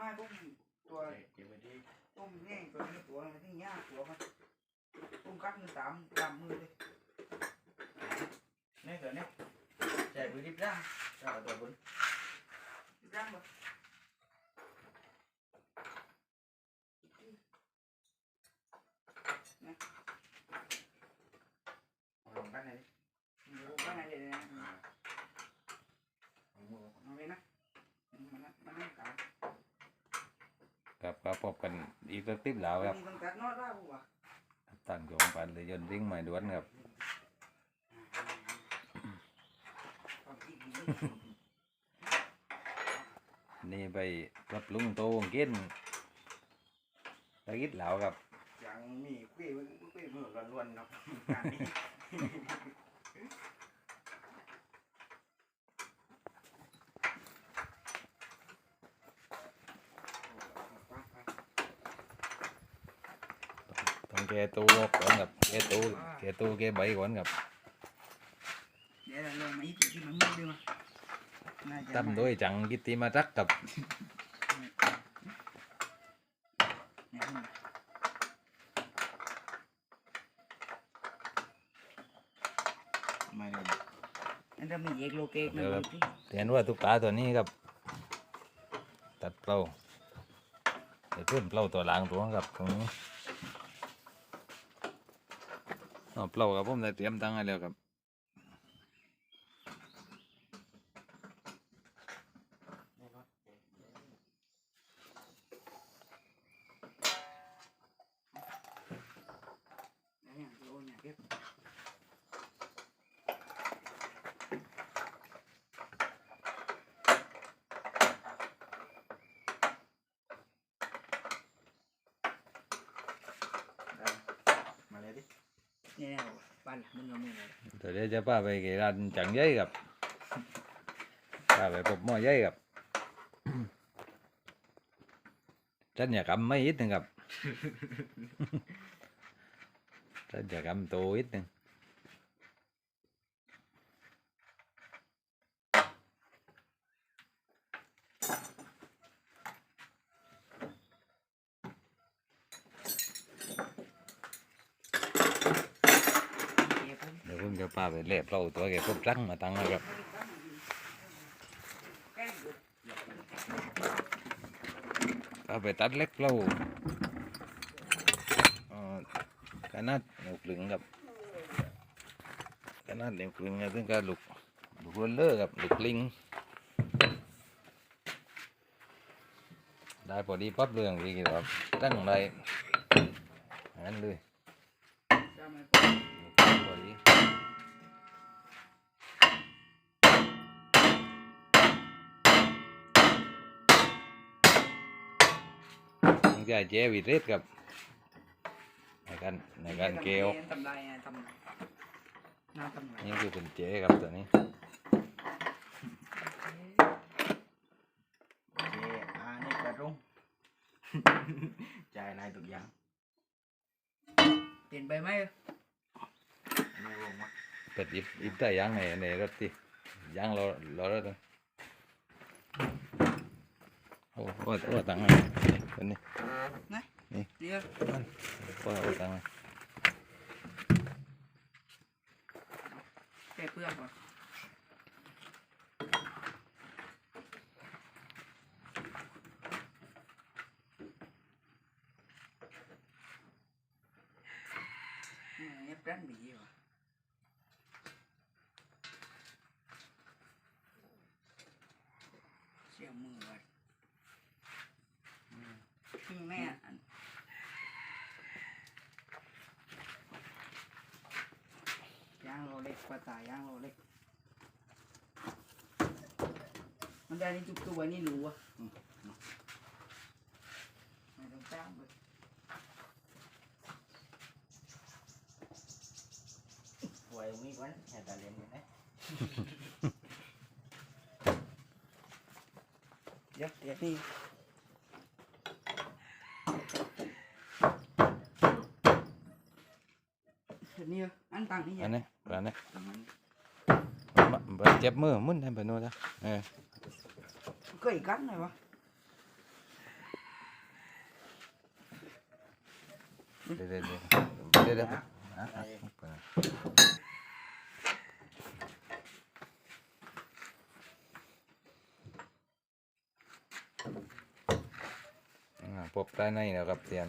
ไม่ต้มตัวเก็บไว้ที่ต้มแห้งตัวนี้ตัวมันที่ยากตัวมันต้มกัดมือตามตามมือเลยนี่เกิดนี่ใส่พื้นที่ร่างร่างตัวบนร่างบ่ ลงกันไหน ดูกันไหนเลยนะเอาเลยนะมันมันนั่งกลาง ครับก็ พบกันอีกสักติบแล้วครับมีต้องตัดนอดได้ป่ะตั้งโยงปันเลยยนต์วิ่งไม่ด่วนครับ ความคิดดีนี่ไปปรับปรุงโตวงกินตะกิดแล้วครับยังมีคุยคุยมือล้วนๆเนาะงานนี้ ต้อง แกตัวก่อนครับแกตัวแกตัวแกใบก่อนครับเดี๋ยวเราลงมาอีกที่มันมืดด้วยมั้ยน่าจะทำโดยจังกิตติมาจักกับเนี่ยขึ้นมาไม่เลยนั่นจะมีเอกโลเกกนะดูที่เห็นว่าตุ๊กตาตัวนี้ครับ ตัดเปล่าเดี๋ยวเพิ่มเปล่าตัวหลังตัวครับตรงนี้ อ๋อเปล่าครับผมได้เตรียมตั้งให้แล้วครับเนี่ยโลเนี่ยเก็บ มาเลยดิ เนี่ย ปั้นมึงเอามือเลยเดี๋ยวเดี๋ยวจะป้าไปเกรันจังใหญ่ครับป้าไปปบหม้อใหญ่ครับฉันอยากกำไม่อิดหนึ่งครับฉันอยากกำโตอิดหนึ่ง เก็บผม เดี๋ยวผมจะ พาไปเล็บเราตัวแกพบรังมาตั้งนะครับแกล้งดูพาไปตัดเล็กเราเออขนาดหนุกลึงครับขนาดหนุกลึงครับซึ่งก็ลูกลูกโรลเลอร์กับลูกลิงได้พอดีปั๊บเรื่องดีครับตั้งไรงั้นเลย จะมา พอดี ต้องใช้เจวิเรสครับในการในการเกลทำลายทำน้าทำลายนี่คือเป็นเจครับตัวนี้โอเคอ่านี่กระรุ่งจ่ายนายทุกอย่างเปลี่ยนไปไหมดูลงมาเป็ดอิบอิบได้ยังในในรถที่ยังรอรอรถเลยโอ้โหโอ้ตังค์ คนนี้เดี๋ยวโอ้โหตังค์แก้เพื่อนก่อนเนี่ยแป้นบีว่ะเสียมือไว้อืมแม่อันยางโรเล็กกว่า ตายยางโรเล็กมันได้นี่จุกตัวนี่รู้อะอืมอืมไม่ต้องแป้งเลยไว้มีวันอย่าตาเรียนกันนะเดี๋ยวเดี๋ยวนี่เดี๋ยวนี่อันตังนี่อัยันงนี้อันนี้ ปานนี้บ่เจ็บมือมึนได้บ่โน่นซะเออก็อีกกันเลยวะเดี๋ยวเดี๋ยวเดี๋ยวเดี๋ยวพบใต้ในนะครับเตียน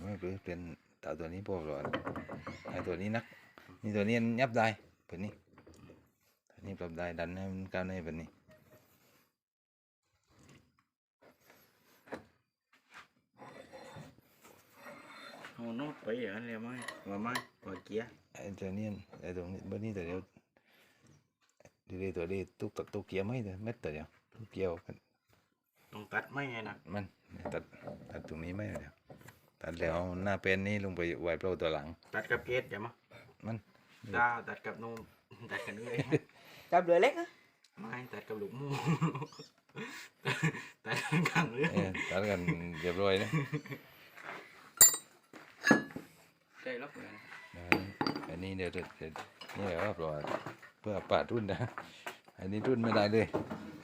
ยดิบีเจก็ว่าไปเลยนี่เล็กเต็มมันเนี่ยทำไมทำไหมนู้ทำเป็นบูดโลได้ป่ะเนี่ยเกี่ยวกลิ้งนะเกี่ยวกลิ้งบูดเตงอะแป้งเนี่ยนาไปนี่เลยตัวนี้ตั้งก็ตั้งร่องอันอันมันแต่ไม่เปื้อนเป็นเต่าตัวนี้พอก่อนไอ้ตัวนี้นัก นี่ตัวนี้ยับได้เป็นนี้ตัวนี้ปรับได้ดันให้มันก้าวในเป็นนี้เอาโน้ตไปอย่างนั้นเลยไหมว่าไหมว่าเกียร์ไอ้ตัวนี้ไอ้ตรงนี้เบอร์นี้ตัวเดียวดีเลยตัวนี้ตุกตักตุกเกียวไม่แต่เม็ดตัวเดียวตุกเกียวมันต้องตัดไม่ไงนะมันตัดตัดตรงนี้ไม่เดียว ตัดแล้วเอาหน้าเป็นนี้ลงไปไว้เปล่าตัวหลัง ตัดกับเกตใช่ไหมมันตาตัดกับนูนตัดกันด้วยจับเรือเล็กนะไม่ตัดกับลูกหมูตัดกันกลางเรือเออตัดกันเรียบร้อยนะใช่แล้วเหมือนอันนี้เดี๋ยวเดี๋ยวเดี๋ยวนี่แหละว่าปล่อยเพื่อปาดรุ่นนะ อันนี้รุ่นไม่ได้เลยอ